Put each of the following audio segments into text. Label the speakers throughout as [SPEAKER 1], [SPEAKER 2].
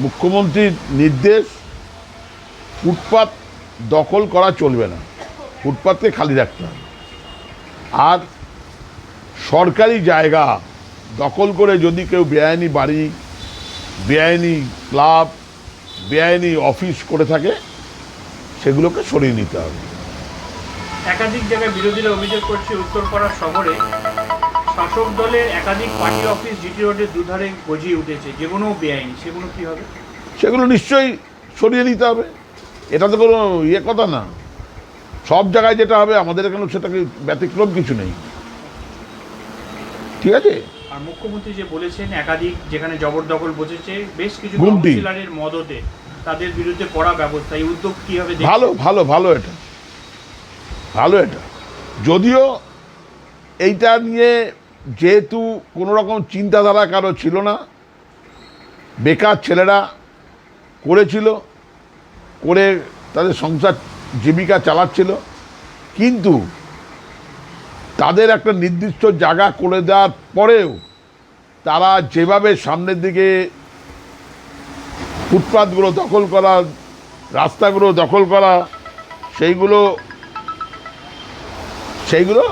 [SPEAKER 1] মুখ্যমন্ত্রীর নির্দেশ, ফুটপাত দখল করা চলবে না। ফুটপাতকে খালি রাখতে হবে। আর সরকারি জায়গা দখল করে যদি কেউ বেআইনি বাড়ি, বেআইনি ক্লাব, বেআইনি অফিস করে থাকে, সেগুলোকে সরিয়ে নিতে হবে।
[SPEAKER 2] একাধিক জায়গায় বিরোধীরা অভিযোগ করছে, উত্তরপাড়া শহরে শাসক দলের একাধিক পার্টি অফিস জিটি রোডের দুধারে গজিয়ে উঠেছে। যে যেগুলো বেআইনি সেগুলো কি হবে?
[SPEAKER 1] সেগুলো নিশ্চয়ই সরিয়ে নিতে হবে। এটা তো কোনো ইয়ে কথা না। সব জায়গায় যেটা হবে আমাদের এখানে সেটাকে ব্যতিক্রম কিছু নেই। ঠিক আছে?
[SPEAKER 2] আর মুখ্যমন্ত্রী যে বলেছেন একাধিক যেখানে জবরদখল বসেছে বেশ কিছু। কাউন্সিলরের মদতে তাদের বিরুদ্ধে কড়া ব্যবস্থা। এই উদ্যোগ কীভাবে হবে
[SPEAKER 1] ভালো ভালো ভালো এটা। ভালো এটা। যদিও এইটা নিয়ে যেহেতু কোনো রকম চিন্তাধারা কারও ছিল না, বেকার ছেলেরা করেছিল, করে তাদের সংসার জীবিকা চালাচ্ছিল, কিন্তু তাদের একটা নির্দিষ্ট জায়গা করে দেওয়ার পরেও তারা যেভাবে সামনের দিকে ফুটপাতগুলো দখল করা, রাস্তাগুলো দখল করা, সেইগুলো সেইগুলো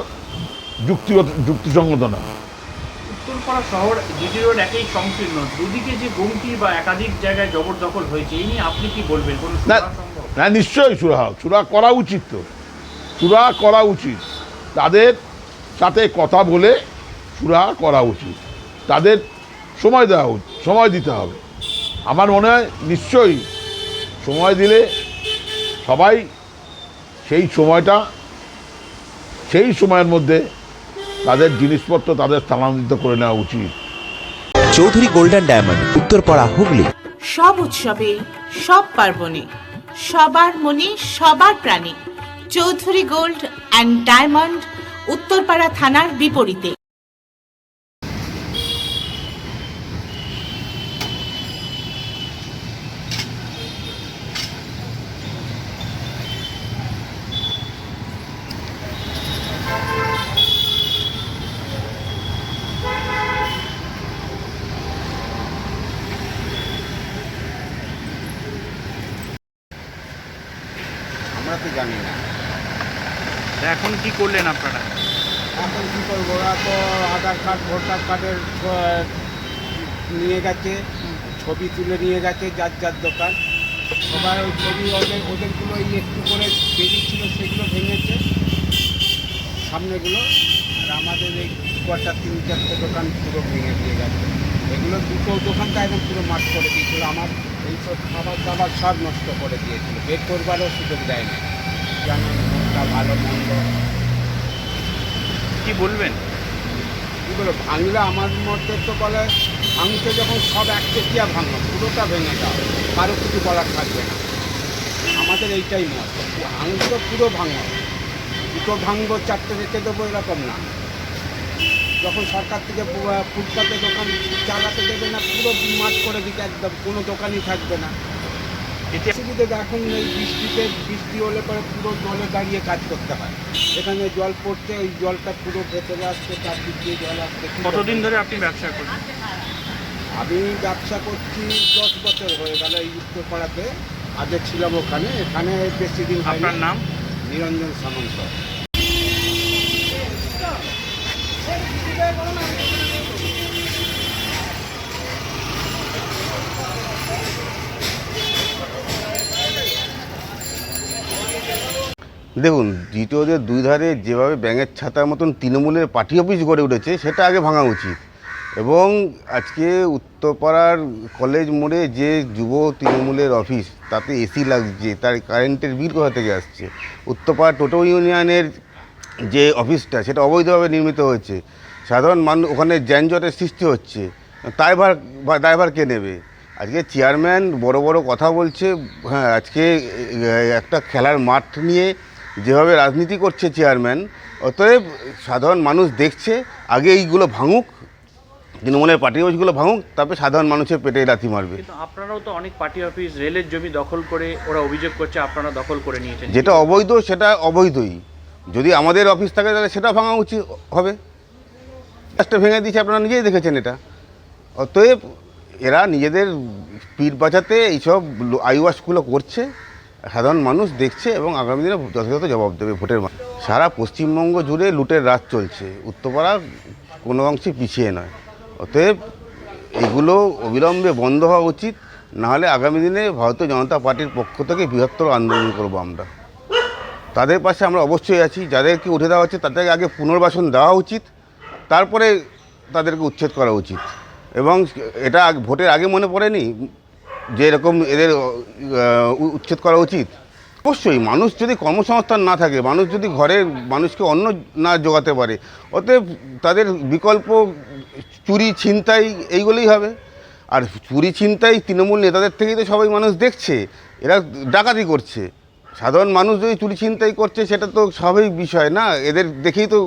[SPEAKER 1] যুক্তিগত যুক্তিসঙ্গত না
[SPEAKER 2] উত্তরপাড়া শহর জিটি রোড একই সংকীর্ণ। দুদিকে যে গুমটি বা একাধিক জায়গায় জবরদখল হয়েছে এই নিয়ে আপনি কি বলবেন? কোনো
[SPEAKER 1] না নিশ্চয়ই সুরাহা সুরা করা উচিত তো। সুরা করা উচিত। তাদের সাথে কথা বলে সুরাহা করা উচিত। তাদের সময় দেওয়া উচিত সময় দিতে হবে। আমার মনে হয় নিশ্চয়ই সময় দিলে সবাই সেই সময়টা সেই সময়ের মধ্যে তাদের জিনিসপত্র তাদের স্থানান্তরিত করে নেওয়া উচিত।
[SPEAKER 3] Chowdhury golden diamond Uttarpara Hooghly.
[SPEAKER 4] সব উৎসবে সব পার্বণে সবার মনে সবার প্রাণে। Chowdhury gold and diamond Uttarpara থানার বিপরীতে
[SPEAKER 5] আমরা তো জানি না।
[SPEAKER 2] এখন কি করলেন আপনারা?
[SPEAKER 5] এখন কী করব? ওরা তো আধার কার্ড ভোটার কার্ডের নিয়ে গেছে ছবি তুলে নিয়ে গেছে যার যার দোকান। সবাই ওই ছবি ওদের ওদেরগুলো এই একটু করে বেরিয়েছিল সেগুলো ভেঙেছে সামনেগুলো। আর আমাদের এই কটা তিন চারটে দোকান পুরো ভেঙে দিয়ে গেছে। এগুলো দুটো দোকানটা একদম পুরো মাঠ করে দিয়েছিল। আমার এইসব খাবার দাবার সব নষ্ট করে দিয়েছিল। বের করবারও সুযোগ দেয়নি। কোনটা ভালো মন্দ
[SPEAKER 2] কি বলবেন?
[SPEAKER 5] কী বলো ভাঙলে আমার মধ্যে তো বলে, ভাঙতে যখন সব এক চেটিয়া পুরোটা ভেঙে যাও কারও কিছু বলার থাকবে না। আমাদের এইটাই মত ভাঙতো পুরো ভাঙো, দুটো ভাঙবো, চারটে রেখে দেবো, এরকম না। যখন সরকার থেকে ফুটপাতে দোকান চালাতে দেবে না, পুরো মাঠ করে দিতে একদম, কোনো দোকানই থাকবে না। সুবিধে এখন এই বৃষ্টিতে বৃষ্টি হলে পরে পুরো জলে দাঁড়িয়ে কাজ করতে হয়। এখানে জল পড়ছে ওই জলটা পুরো ভেতরে আসছে চারদিক দিয়ে জল আসছে।
[SPEAKER 2] কতদিন ধরে আপনি ব্যবসা করছেন?
[SPEAKER 5] আমি ব্যবসা করছি দশ বছর হয়ে গেল এই উত্তরপাড়াতে। আগে ছিলাম ওখানে এখানে বেশি দিন
[SPEAKER 2] আপনার নাম?
[SPEAKER 5] নিরঞ্জন সামন্ত।
[SPEAKER 6] দেখুন দ্বিতীয়দের দুই ধারে যেভাবে ব্যাঙের ছাতার মতন তৃণমূলের পার্টি অফিস গড়ে উঠেছে, সেটা আগে ভাঙা উচিত। এবং আজকে উত্তরপাড়ার কলেজ মোড়ে যে যুব তৃণমূলের অফিস, তাতে এসি লাগছে, তার কারেন্টের বিল কোথা থেকে আসছে? উত্তরপাড়া টোটো ইউনিয়নের যে অফিসটা, সেটা অবৈধভাবে নির্মিত হয়েছে। সাধারণ মানুষ ওখানে যানজটের সৃষ্টি হচ্ছে। বা দায়ভার কে নেবে? আজকে চেয়ারম্যান বড় বড় কথা বলছে হ্যাঁ আজকে একটা খেলার মাঠ নিয়ে যেভাবে রাজনীতি করছে চেয়ারম্যান অতএব সাধারণ মানুষ দেখছে আগে এইগুলো ভাঙুক তৃণমূলের পার্টি অফিসগুলো ভাঙুক তারপরে সাধারণ মানুষের পেটে লাথি মারবে।
[SPEAKER 2] কিন্তু আপনারাও তো অনেক পার্টি অফিস রেলের জমি দখল করে ওরা অভিযোগ করছে আপনারা দখল করে নিয়েছেন।
[SPEAKER 6] যেটা অবৈধ সেটা অবৈধই। যদি আমাদের অফিস থাকে তাহলে সেটা ভাঙা উচিত হবে। গাছটা ভেঙে দিয়েছে আপনারা নিজেই দেখেছেন এটা। অতএব এরা নিজেদের পিঠ বাঁচাতে এইসব আইওয়াশগুলো করছে। সাধারণ মানুষ দেখছে এবং আগামী দিনে যথাযথ জবাব দেবে ভোটের সারা পশ্চিমবঙ্গ জুড়ে লুটের রাত চলছে। উত্তরপাড়া কোনো অংশে পিছিয়ে নয়। অতএব এগুলো অবিলম্বে বন্ধ হওয়া উচিত। নাহলে আগামী দিনে ভারতীয় জনতা পার্টির পক্ষ থেকে বৃহত্তর আন্দোলন করব আমরা। তাদের পাশে আমরা অবশ্যই আছি। যাদেরকে উঠে দেওয়া হচ্ছে তাদেরকে আগে পুনর্বাসন দেওয়া উচিত। তারপরে তাদেরকে উচ্ছেদ করা উচিত। এবং এটা ভোটের আগে মনে পড়েনি? যে এরকম এদের উচ্ছেদ করা উচিত? অবশ্যই মানুষ যদি কর্মসংস্থান না থাকে মানুষ যদি ঘরের মানুষকে অন্ন না জোগাতে পারে অতএব তাদের বিকল্প চুরি ছিনতাই এইগুলোই হবে। আর চুরি ছিনতাই তৃণমূল নেতাদের থেকেই তো সবাই মানুষ দেখছে এরা ডাকাতি করছে। সাধারণ মানুষ যদি চুরি ছিনতাই করছে সেটা তো স্বাভাবিক বিষয় না এদের দেখেই তো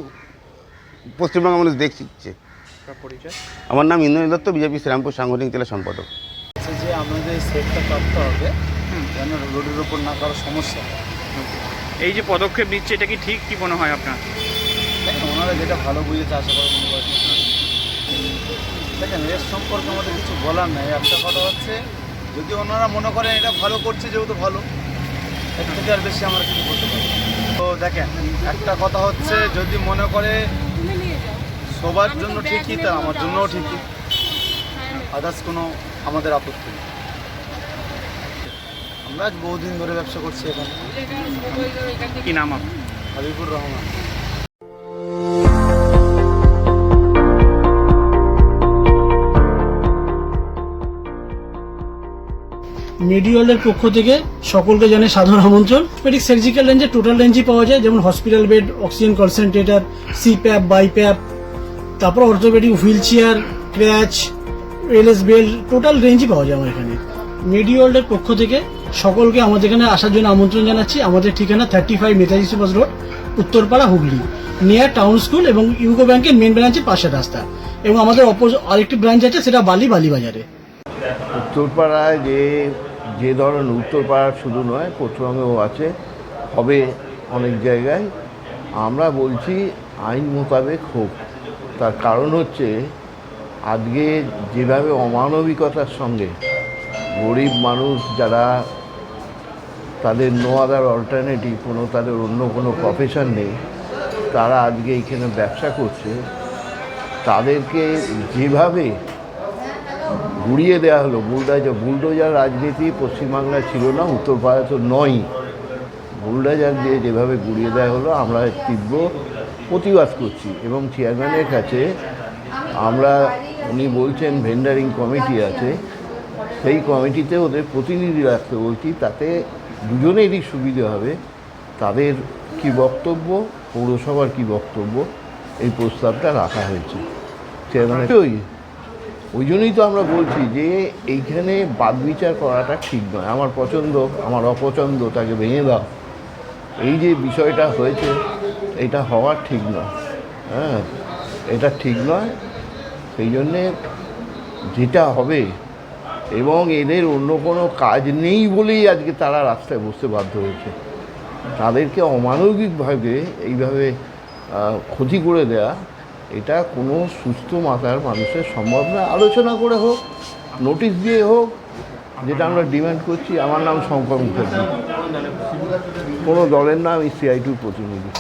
[SPEAKER 6] পশ্চিমবঙ্গের মানুষ দেখছে। আমার নাম ইন্দ্রনীল দত্ত বিজেপি শ্রীরামপুর সাংগঠনিক জেলা সম্পাদক।
[SPEAKER 7] যে সেটটা কাটতে হবে যেন রোডের ওপর না কারও সমস্যা হয়।
[SPEAKER 2] এই যে পদক্ষেপ নিচ্ছে এটা কি ঠিক কি মনে হয় আপনার?
[SPEAKER 7] দেখেন ওনারা যেটা ভালো বুঝেছে আশা করি মনে করেন। দেখেন এর সম্পর্কে আমাদের কিছু বলার নাই। একটা কথা হচ্ছে যদি ওনারা মনে করেন এটা ভালো করছে যেহেতু ভালো এর থেকে আর বেশি আমরা কিছু করতে পারি তো দেখেন একটা কথা হচ্ছে যদি মনে করে সবার জন্য ঠিকই তা আমার জন্যও ঠিকই। আদার্স কোনো আমাদের আপত্তি নেই। আমরা আজ বহুদিন ধরে ব্যবসা করছি এখানে।
[SPEAKER 2] কি নাম আপনার?
[SPEAKER 7] হাবিবুর রহমান।
[SPEAKER 8] মেডিওয়ালের পক্ষ থেকে সকলকে জানে সাধারণ আমন্ত্রণ। পেডিক সার্জিক্যাল রেঞ্জে টোটাল রেঞ্জই পাওয়া যায় যেমন hospital bed oxygen concentrator CPAP BiPAP তারপর orthopaedic wheel chair crutch LS belt total রেঞ্জই পাওয়া যায় আমার এখানে। মেডিওয়ার্ল্ডের পক্ষ থেকে সকলকে আমাদের এখানে আসার জন্য আমন্ত্রণ জানাচ্ছি, আমাদের ঠিকানা thirty five Netaji Subhash road, Uttarpara Hooghly near town school এবং ইউকো ব্যাংকের মেন ব্রাঞ্চের পাশের রাস্তা। এবং আমাদের অপোজ আরেকটি ব্রাঞ্চ আছে, সেটা বালি বালিবাজারে
[SPEAKER 9] উত্তরপাড়ায় যে যে ধরনের উত্তরপাড়া শুধু নয়, পশ্চিমবঙ্গেও আছে, হবে অনেক জায়গায়। আমরা বলছি আইন মোতাবেক হোক। তার কারণ হচ্ছে আজকে যেভাবে অমানবিকতার সঙ্গে গরিব মানুষ যারা তাদের নো আদার অল্টারনেটিভ কোনো তাদের অন্য কোনো প্রফেশন নেই, তারা আজকে এইখানে ব্যবসা করছে, তাদেরকে যেভাবে গুড়িয়ে দেওয়া হলো বুলডোজার বুলডোজার রাজনীতি পশ্চিমবাংলায় ছিল না, উত্তর তো নয়। বুলডোজার দিয়ে যেভাবে গুড়িয়ে দেওয়া হলো, আমরা তীব্র প্রতিবাদ করছি এবং চেয়ারম্যানের কাছে আমরা উনি বলছেন ভেন্ডারিং কমিটি আছে। সেই কমিটিতে ওদের প্রতিনিধি রাখতে বলছি তাতে দুজনেরই সুবিধে হবে। তাদের কি বক্তব্য? পৌরসভার কি বক্তব্য? এই প্রস্তাবটা রাখা হয়েছে। চেয়ারম্যানের ওই ওই জন্যই তো আমরা বলছি যে এইখানে বাদ বিচার করাটা ঠিক নয়। আমার পছন্দ আমার অপছন্দ তাকে ভেঙে দাও। এই যে বিষয়টা হয়েছে এটা হওয়ার ঠিক নয়। হ্যাঁ এটা ঠিক নয়। সেই জন্যে যেটা হবে এবং এদের অন্য কোনো কাজ নেই বলেই আজকে তারা রাস্তায় বসতে বাধ্য হয়েছে। তাদেরকে অমানবিকভাবে এইভাবে ক্ষতি করে দেয়া, এটা কোনো সুস্থ মাথার মানুষের সম্ভব না। আলোচনা করে হোক, নোটিশ দিয়ে হোক, যেটা আমরা ডিমান্ড করছি। আমার নাম শঙ্কর মুখার্জি। কোনো দলের নাম সিআই টুর প্রতিনিধি।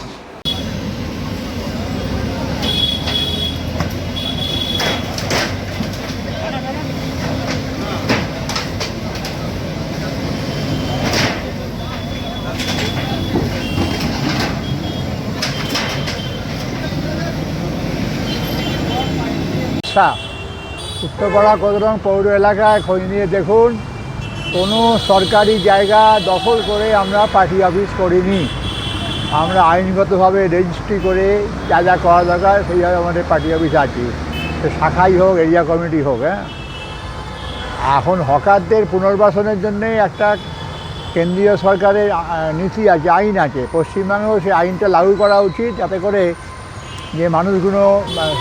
[SPEAKER 10] সমস্যা উত্তরপাড়া কোদরং পৌর এলাকায় খোঁজ নিয়ে দেখুন, কোনো সরকারি জায়গা দখল করে আমরা পার্টি অফিস করিনি। আমরা আইনগতভাবে রেজিস্ট্রি করে যা যা করা দরকার, সেইভাবে আমাদের পার্টি অফিস আছে। শাখাই হোক, এরিয়া কমিটি হোক হ্যাঁ। এখন হকারদের পুনর্বাসনের জন্যে একটা কেন্দ্রীয় সরকারের নীতি আছে, আইন আছে। পশ্চিমবঙ্গেও সেই আইনটা লাগু করা উচিত, যাতে করে যে মানুষগুলো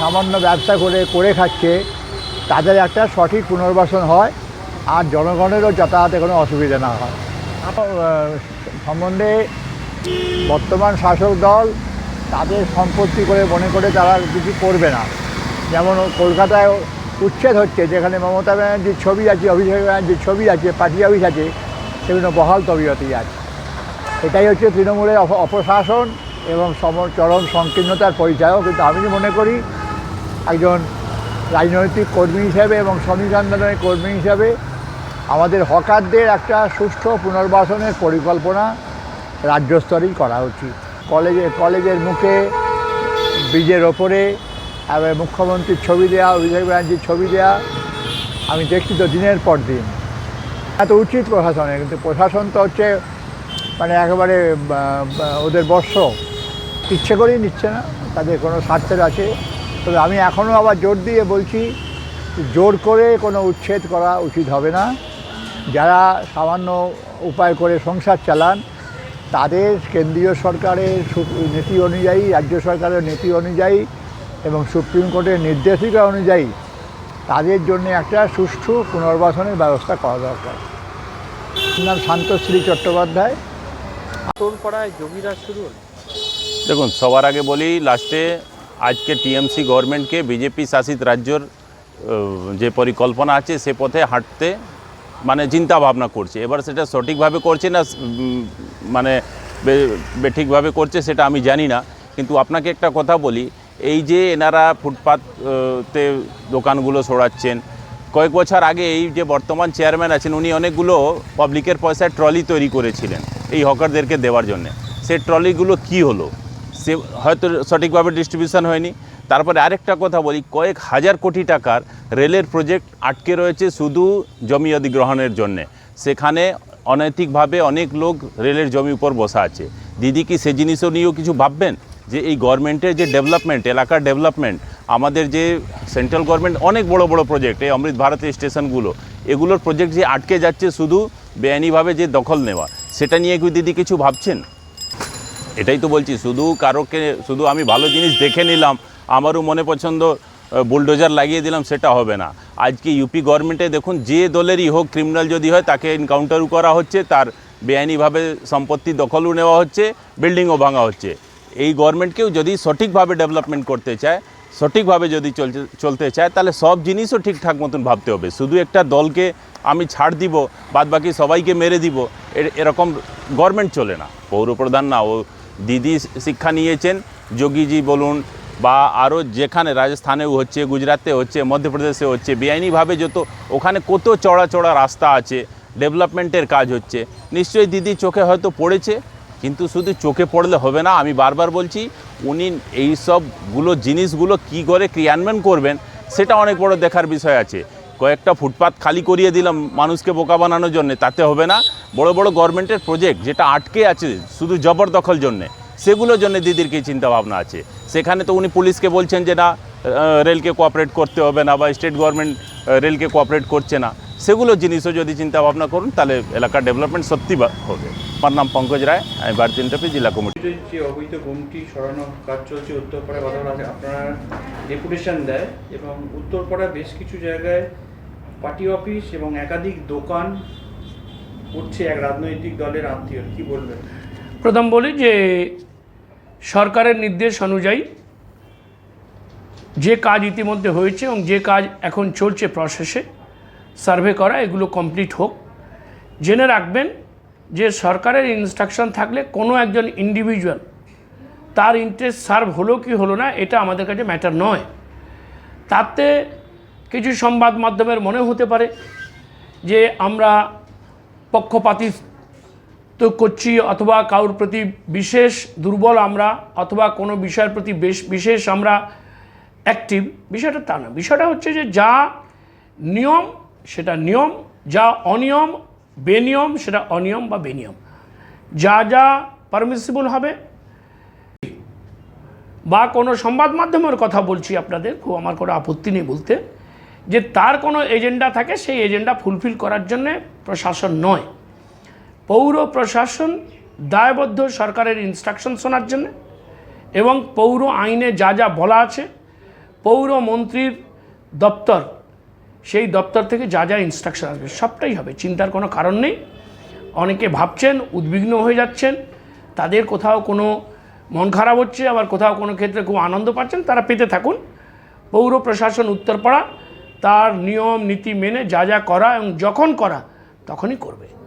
[SPEAKER 10] সামান্য ব্যবসা করে করে খাচ্ছে, তাদের একটা সঠিক পুনর্বাসন হয় আর জনগণেরও যাতায়াতে কোনো অসুবিধা না হয়। সম্বন্ধে বর্তমান শাসক দল তাদের সম্পত্তি করে মনে করে তারা কিছু করবে না। যেমন কলকাতায় উচ্ছেদ হচ্ছে, যেখানে মমতা ব্যানার্জির ছবি আছে, অভিষেক ব্যানার্জির ছবি আছে, পার্টি অফিস আছে, সেগুলো বহাল তবিয়তেই আছে। এটাই হচ্ছে তৃণমূলের অপশাসন। এবং সম চরম সংকীর্ণতার পরিচয়ও কিন্তু আমি মনে করি একজন রাজনৈতিক কর্মী হিসাবে এবং শ্রমিক আন্দোলনের কর্মী হিসাবে আমাদের হকারদের একটা সুষ্ঠু পুনর্বাসনের পরিকল্পনা রাজ্য স্তরেই করা উচিত। কলেজে, কলেজের মুখে ব্রিজের ওপরে এবার মুখ্যমন্ত্রীর ছবি দেওয়া অভিষেক ব্যানার্জির ছবি দেওয়া আমি দেখছি তো দিনের পর দিন। এত উচিত প্রশাসনের, কিন্তু প্রশাসন তো হচ্ছে মানে একেবারে ওদের বর্ষ। ইচ্ছে করেই নিচ্ছে না, তাদের কোনো স্বার্থের আছে। তবে আমি এখনও আবার জোর দিয়ে বলছি, জোর করে কোনো উচ্ছেদ করা উচিত হবে না। যারা সামান্য উপায় করে সংসার চালান, তাদের কেন্দ্রীয় সরকারের নীতি অনুযায়ী, রাজ্য সরকারের নীতি অনুযায়ী এবং সুপ্রিম কোর্টের নির্দেশিকা অনুযায়ী তাদের জন্য একটা সুষ্ঠু পুনর্বাসনের ব্যবস্থা করা দরকার। নাম শান্তশ্রী চট্টোপাধ্যায়।
[SPEAKER 2] উত্তরপাড়ায় যোগীরা শুরু।
[SPEAKER 11] দেখুন, সবার আগে বলি লাস্টে আজকে টিএমসি গভর্নমেন্টকে বিজেপি শাসিত রাজ্যর যে পরিকল্পনা আছে সে পথে হাঁটতে মানে চিন্তা ভাবনা করছে। এবার সেটা সঠিকভাবে করছে না মানে বেঠিকভাবে করছে সেটা আমি জানি না। কিন্তু আপনাকে একটা কথা বলি, এই যে এনারা ফুটপাত তে দোকানগুলো সরাচ্ছেন, কয়েক বছর আগে এই যে বর্তমান চেয়ারম্যান আছেন, উনি অনেকগুলো পাবলিকের পয়সায় ট্রলি তৈরি করেছিলেন এই হকারদেরকে দেওয়ার জন্য। সেই ট্রলিগুলো কি হলো? সে হয়তো সঠিকভাবে ডিস্ট্রিবিউশন হয়নি। তারপরে আরেকটা কথা বলি, কয়েক হাজার কোটি টাকার রেলের প্রজেক্ট আটকে রয়েছে শুধু জমি অধিগ্রহণের জন্যে। সেখানে অনৈতিকভাবে অনেক লোক রেলের জমি উপর বসা আছে। দিদি কি সে জিনিসও নিয়েও কিছু ভাববেন? যে এই গভর্নমেন্টের যে ডেভেলপমেন্ট এলাকার ডেভেলপমেন্ট আমাদের যে সেন্ট্রাল গভর্নমেন্ট অনেক বড় বড় প্রজেক্ট এই অমৃত ভারতের স্টেশনগুলো, এগুলোর প্রজেক্ট যে আটকে যাচ্ছে শুধু বেআইনিভাবে যে দখল নেওয়া, সেটা নিয়ে কি দিদি কিছু ভাবছেন? এটাই তো বলছি, শুধু কারোকে, শুধু আমি ভালো জিনিস দেখে নিলাম, আমারও মনে পছন্দ বুলডোজার লাগিয়ে দিলাম, সেটা হবে না। আজকে ইউপি গভর্নমেন্টে দেখুন, যে দলেরই হোক ক্রিমিনাল যদি হয়, তাকে এনকাউন্টারও করা হচ্ছে, তার বেআইনিভাবে সম্পত্তি দখলও নেওয়া হচ্ছে বিল্ডিংও ভাঙা হচ্ছে। এই গভর্নমেন্টকেও যদি সঠিকভাবে ডেভেলপমেন্ট করতে চায়, সঠিকভাবে যদি চলতে চলতে চায়, তাহলে সব জিনিসও ঠিকঠাক মতন ভাবতে হবে। শুধু একটা দলকে আমি ছাড় দিব বাদ বাকি সবাইকে মেরে দিব এর- এরকম গভর্নমেন্ট চলে না। পৌরপ্রধান না, ও দিদি শিক্ষা নিয়েছেন। যোগীজি বলুন বা আরও যেখানে রাজস্থানেও হচ্ছে, গুজরাতে হচ্ছে, মধ্যপ্রদেশে হচ্ছে, বেআইনিভাবে যত ওখানে কত চড়া চড়া রাস্তা আছে, ডেভেলপমেন্টের কাজ হচ্ছে, নিশ্চয়ই দিদি চোখে হয়তো পড়েছে, কিন্তু শুধু চোখে পড়লে হবে না, আমি বারবার বলছি, উনি এই সবগুলো জিনিসগুলো কি করে ক্রিয়ান্বয়ন করবেন, সেটা অনেক বড় দেখার বিষয় আছে। কয়েকটা ফুটপাত খালি করিয়ে দিলাম মানুষকে বোকা বানানোর জন্য, তাতে হবে না। বড় বড় গভর্নমেন্টের প্রজেক্ট যেটা আটকে আছে শুধু জবরদখল জন্যে, সেগুলোর জন্য দিদির কী চিন্তা ভাবনা আছে? সেখানে তো উনি পুলিশকে বলছেন যে না রেলকে কোঅপারেট করতে হবে না বা স্টেট গভর্নমেন্ট রেলকে কোঅপারেট করছে না। সেগুলো জিনিসও যদি চিন্তা ভাবনা করুন, তাহলে এলাকার ডেভেলপমেন্ট সত্যি হবে। আমার নাম পঙ্কজ রায়, আমি ভারতীয় ইন্টারপি জেলা কমিটি।
[SPEAKER 2] যে অবৈধ সরানোর কাজ চলছে উত্তরপাড়ায় কথা আপনারা দেয় এবং উত্তরপাড়া বেশ কিছু জায়গায় পার্টি অফিস এবং একাধিক দোকান করছে এক রাজনৈতিক দলের আত্মীয়, কি বলবেন?
[SPEAKER 12] প্রথম বলি যে সরকারের নির্দেশ অনুযায়ী যে কাজ ইতিমধ্যে হয়েছে এবং যে কাজ এখন চলছে প্রসেসে সার্ভে করা, এগুলো কমপ্লিট হোক। জেনে রাখবেন যে সরকারের ইনস্ট্রাকশন থাকলে কোনো একজন ইন্ডিভিজুয়াল তার ইন্টারেস্ট সার্ভ হলো কি হলো না, এটা আমাদের কাছে ম্যাটার নয়। তাতে কিছু সংবাদ মাধ্যমের মনে হতে পারে যে আমরা পক্ষপাতী তো করছি অথবা কারোর প্রতি বিশেষ দুর্বল আমরা অথবা কোনো বিষয়ের প্রতি বেশ বিশেষ আমরা অ্যাক্টিভ বিষয়টা তা না। বিষয়টা হচ্ছে যে যা নিয়ম, সেটা নিয়ম, যা অনিয়ম, বেনিয়ম, সেটা অনিয়ম বা বেনিয়ম। যা যা পারমিসিবল হবে। বা কোনো সংবাদ মাধ্যমের কথা বলছি আপনাদের, খুব আমার কোনো আপত্তি নেই বলতে। যে তার কোনো এজেন্ডা থাকে, সেই এজেন্ডা ফুলফিল করার জন্যে প্রশাসন নয়। পৌর প্রশাসন দায়বদ্ধ সরকারের ইনস্ট্রাকশন শোনার জন্য এবং পৌর আইনে যা যা বলা আছে, পৌর মন্ত্রীর দপ্তর, সেই দপ্তর থেকে যা যা ইনস্ট্রাকশন আসবে, সবটাই হবে, চিন্তার কোনো কারণ নেই। অনেকে ভাবছেন, উদ্বিগ্ন হয়ে যাচ্ছেন, তাদের কোথাও কোনো মন খারাপ হচ্ছে, আবার কোথাও কোনো ক্ষেত্রে খুব আনন্দ পাচ্ছেন, তারা পেতে থাকুন। পৌর প্রশাসন উত্তরপাড়া তার নিয়ম নীতি মেনে যা যা করা এবং যখন করা তখনই করবে।